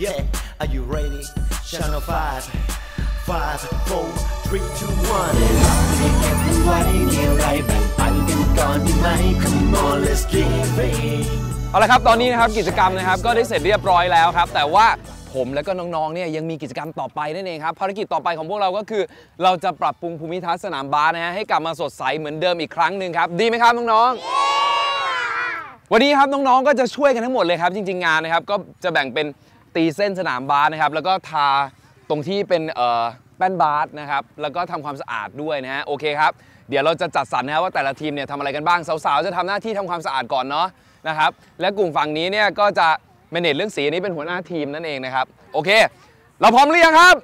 Yeah, are you ready? Channel 5, 5, 4, 3, 2, 1. ให้เก็บมันไว้ในไรแบ่งปันกันก่อนดีไหม Come on, let's give it. เอาละครับตอนนี้นะครับกิจกรรมนะครับก็ได้เสร็จเรียบร้อยแล้วครับ แต่ว่าผมและก็น้องๆเนี่ยยังมีกิจกรรมต่อไปนั่นเองครับภารกิจต่อไปของพวกเราก็คือ เราจะปรับปรุงภูมิทัศน์สนามบาสนะฮะให้กลับมาสดใสเหมือนเดิมอีกครั้งหนึ่งครับดีไหมครับน้องๆวันนี้ครับน้องๆก็จะช่วยกันทั้งหมดเลยครับจริงๆงานนะครับก็จะแบ่งเป็น ตีเส้นสนามบาสนะครับแล้วก็ทาตรงที่เป็นแป้นบาสนะครับแล้วก็ทำความสะอาดด้วยนะฮะโอเคครับเดี๋ยวเราจะจัดสรรนะครับว่าแต่ละทีมเนี่ยทำอะไรกันบ้างสาวๆจะทำหน้าที่ทำความสะอาดก่อนเนาะนะครับและกลุ่มฝั่งนี้เนี่ยก็จะเมเนจเรื่องสีนี้เป็นหัวหน้าทีมนั่นเองนะครับโอเค เราพร้อมหรือยังครับ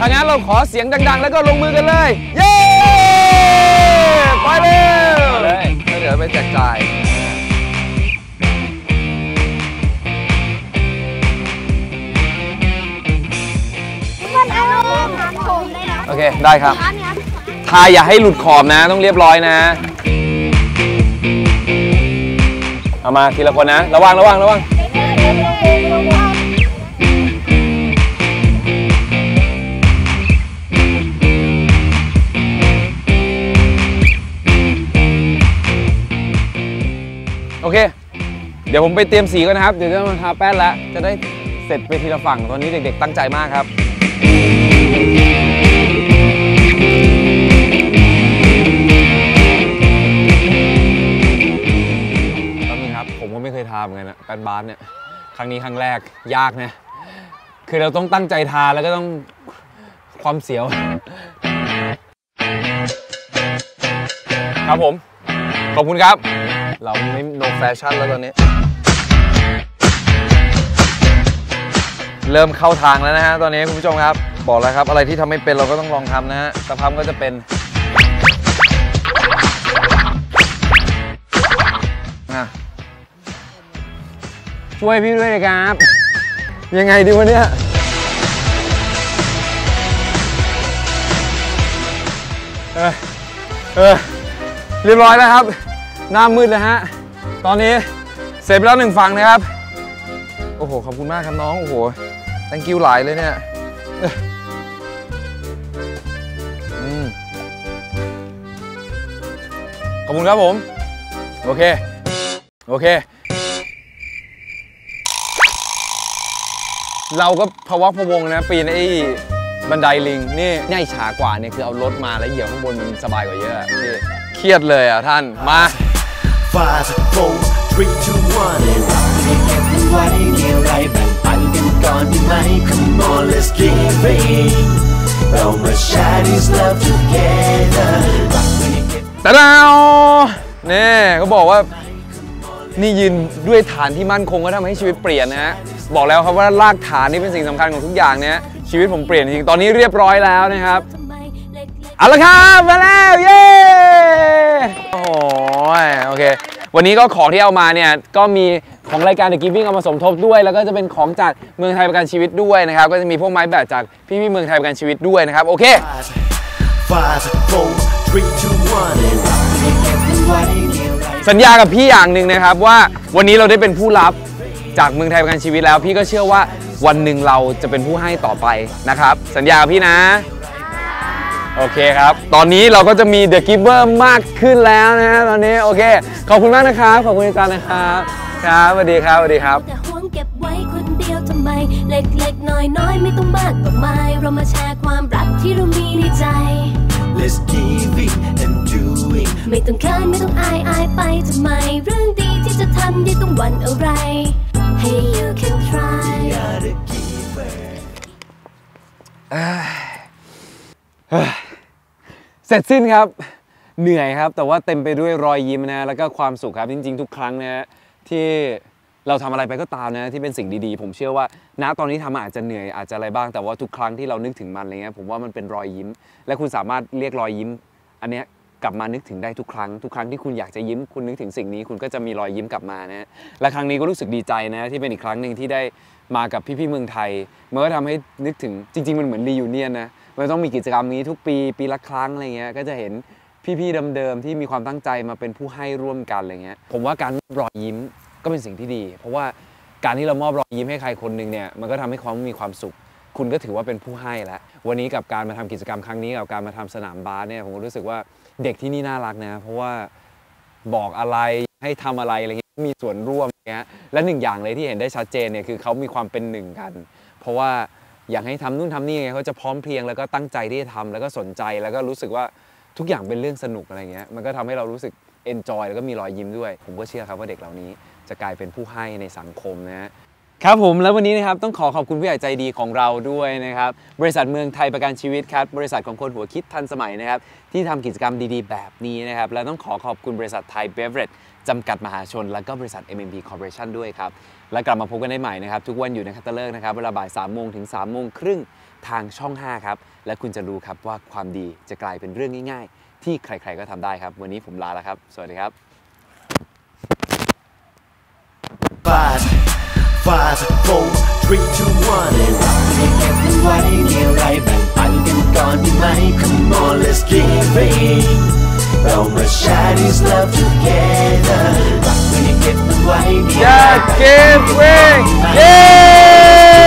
ถ้างั้นเราขอเสียงดัง ๆ แล้วก็ลงมือกันเลย เย้ไปเลยเลยเดี๋ยวไปแจกจ่าย เค ได้ครับ อันนี้ทาอย่าให้หลุดขอบนะ ต้องเรียบร้อยนะ เอามาทีละคนนะ ระวังระวังระวังโอเค เดี๋ยวผมไปเตรียมสีก่อนนะครับ เดี๋ยวจะมาทาแป้นแล้ว จะได้เสร็จไปทีละฝั่ง ตอนนี้เด็กๆตั้งใจมากครับ ทาเหมือนกันนะแป้นบาสเนี่ยครั้งนี้ครั้งแรกยากนะคือเราต้องตั้งใจทาแล้วก็ต้องความเสียว ครับผม ขอบคุณครับ เราไม่ no fashion แล้วตอนนี้ เริ่มเข้าทางแล้วนะฮะตอนนี้คุณผู้ชมครับ บอกแล้วครับ อะไรที่ทำไม่เป็นเราก็ต้องลองทำนะฮะสภาพก็จะเป็น ช่วยพี่ด้วยนะครับ ยังไงดีวะเนี่ย เออเออเรียบร้อยแล้วครับ หน้ามืดเลยฮะ ตอนนี้เสร็จไปแล้วหนึ่งฝั่งนะครับ โอ้โห ขอบคุณมากครับน้อง โอ้โห thank you หลายเลยเนี่ยขอบคุณครับผม โอเค โอเค เราก็พะวักพะวงนะปีนไอ้บันไดลิงนี่ง่ายฉากว่าเนี่ยคือเอารถมาแล้วเหยียบข้างบนมันสบายกว่าเยอะพี่เครียดเลยอะท่านมา Five, four, three, two, one. ให้เก็บมันไว้ในไรแบ่งปันกันก่อนดีไหม Come on, let's give it. เรามา share this love together. รักมันให้เก็บตะดาวนี่เขาบอกว่า นี่ยืนด้วยฐานที่มั่นคงก็ทำให้ชีวิตเปลี่ยนนะฮะบอกแล้วครับว่ารากฐานนี่เป็นสิ่งสำคัญของทุกอย่างเนี่ยชีวิตผมเปลี่ยนจริงตอนนี้เรียบร้อยแล้วนะครับเอาละครับมาแล้วเย้โอ้โหโอเควันนี้ก็ของที่เอามาเนี่ยก็มีของรายการ The Giving เอามาสมทบด้วย แล้วก็จะเป็นของจากเมืองไทยประกันชีวิตด้วยนะครับ ก็จะมีพวกไม้แบบจากพี่ๆเมืองไทยประกันชีวิตด้วยนะครับ โอเค สัญญากับพี่อย่างหนึ่งนะครับว่าวันนี้เราได้เป็นผู้รับจากเมืองไทยประกันชีวิตแล้ว พี่ก็เชื่อว่าวันหนึ่งเราจะเป็นผู้ให้ต่อไปนะครับ สัญญากับพี่นะ โอเคครับ ตอนนี้เราก็จะมี The Giver มากขึ้นแล้วนะฮะตอนนี้โอเค ขอบคุณมากนะครับ ขอบคุณอาจารย์นะครับครับสวัสดีครับสวัสดีครับ แต่ห่วงเก็บไว้คนเดียวทำไม เล็กๆ น้อยๆ ไม่ต้องมากต้องมายเรามาแชร์ความรักที่เรามีในใจ Let's give it and do it. ไม่ต้องเขินไม่ต้องอายอายไปทำไม เรื่องดีที่จะทำยิ่ต้องหวันอะไร Hey you can try เสร็จสิ้นครับ เหนื่อยครับ แต่ว่าเต็มไปด้วยรอยยิ้มนะ แล้วก็ความสุขครับ จริง ๆ ทุกครั้งนะฮะที่เราทำอะไรไปก็ตามนะที่เป็นสิ่งดีๆ ผมเชื่อว่าณตอนนี้ทำอาจจะเหนื่อยอาจจะอะไรบ้างแต่ว่าทุกครั้งที่เรานึกถึงมันอะไรเงี้ยผมว่ามันเป็นรอยยิ้ม และคุณสามารถเรียกรอยยิ้ม อันเนี้ย กลับมานึกถึงได้ทุกครั้งทุกครั้งที่คุณอยากจะยิ้มคุณนึกถึงสิ่งนี้ คุณก็จะมีรอยยิ้มกลับมานะและครั้งนี้ก็รู้สึกดีใจนะที่เป็นอีกครั้งหนึ่งที่ได้มากับพี่ๆเมืองไทยมันก็ทำให้นึกถึงจริง ๆ มันเหมือนรียูเนียนนะมันต้องมีกิจกรรมนี้ทุกปีปีละครั้งอะไรเงี้ยก็จะเห็นพี่ๆเดิมๆที่มีความตั้งใจมาเป็นผู้ให้ร่วมกันอะไรเงี้ยผมว่าการรอยยิ้มก็เป็นสิ่งที่ดี เพราะว่าการที่เรามอบรอยยิ้มให้ใครคนหนึ่งเนี่ยมันก็ทำให้เขามีความสุข คุณก็ถือว่าเป็นผู้ให้แล้ววันนี้กับการมาทำกิจกรรมครั้งนี้กับการมาทำสนามบาสเนี่ยผมรู้สึกว่าเด็กที่นี่น่ารักนะเพราะว่าบอกอะไรให้ทำอะไรอะไรเงี้ยมีส่วนร่วมเงี้ยและหนึ่งอย่างเลยที่เห็นได้ชัดเจนเนี่ยคือเขามีความเป็นหนึ่งกัน เพราะว่าอยากให้ทำนู่นทำนี่ไงเขาจะพร้อมเพรียงแล้วก็ตั้งใจที่จะทำแล้วก็สนใจแล้วก็รู้สึกว่าทุกอย่างเป็นเรื่องสนุกอะไรเงี้ยมันก็ทำให้เรารู้สึกเอนจอยแล้วก็มีรอยยิ้มด้วย ผมก็เชื่อครับว่าเด็กเหล่านี้จะกลายเป็นผู้ให้ในสังคมนะ ครับผมแล้ววันนี้นะครับต้องขอขอบคุณผู้ใหญ่ใจดีของเราด้วยนะครับบริษัทเมืองไทยประกันชีวิตครับบริษัทของคนหัวคิดทันสมัยนะครับที่ทำกิจกรรมดีๆ แบบนี้นะครับและต้องขอขอบคุณบริษัทไทยเบเวอเรจจำกัดมหาชน และก็บริษัท MMB Corporation ด้วยครับและกลับมาพบกันได้ใหม่นะครับทุกวันอยู่ในคัตเตอร์เลิกนะครับเวลาบ่าย3โมงถึง3โมงครึ่งทางช่อง 5 ครับ และคุณจะรู้ครับว่าความดีจะกลายเป็นเรื่องง่าย ๆ ที่ใครๆก็ทำได้ครับ วันนี้ผมลาแล้วครับ สวัสดีครับ five, four, three, two, one, and rock everybody get right back. ปันกันก่อนดีไหม Come on, let's give it. เรามา share this love together. When you get the รักไม่ได้เก็บมันไว้ Yeah, get it. Yeah.